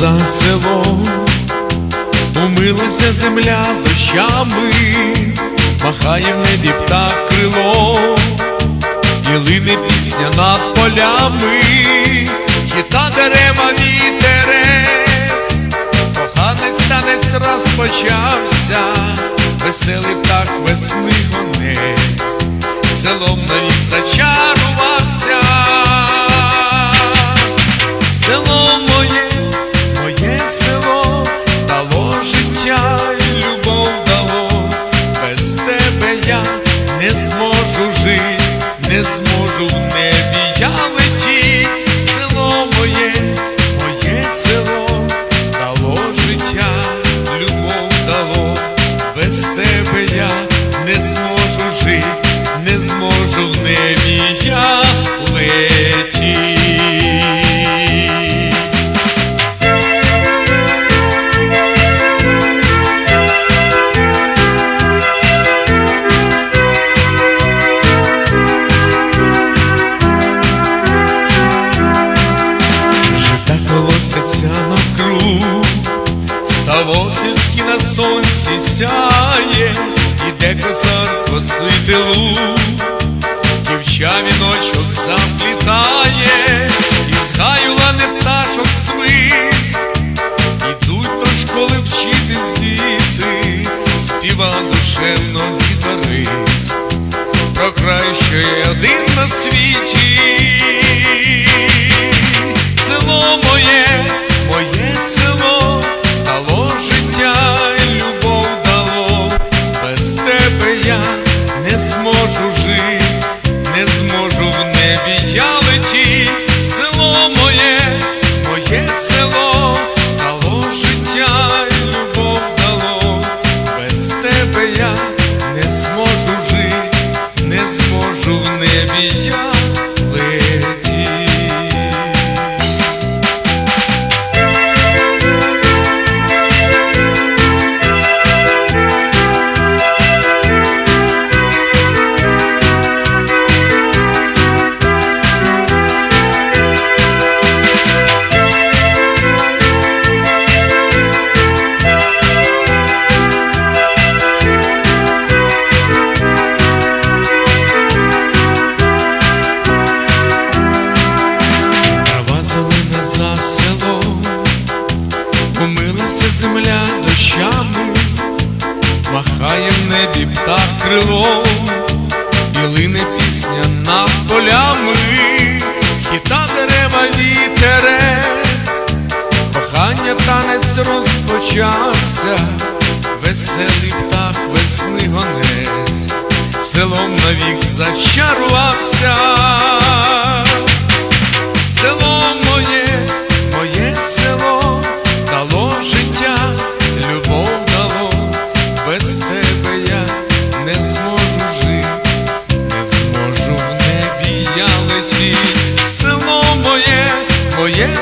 за село, умилася земля дощами, махає в небі птах крило, і лине пісня над полями, хіта дерева вітерець, коханець танець розпочався, веселий птах весни гонець, селом навік зачарувався. Село не зможу жити, не зможу колосяться навкруг, ставок сільський на сонці сяє, іде косар косити луг, дівча віночок заплітає, і з гаю лане пташок свист, ідуть до школи вчитись діти, співа душевно гітарист, про край, що один на світі. Не зможу махає в небі птах крилом, і пісня над полями, хіта дерева вітерець, кохання танець розпочався, веселий птах весни гонець, селом навік зачарувався. Село моє, моє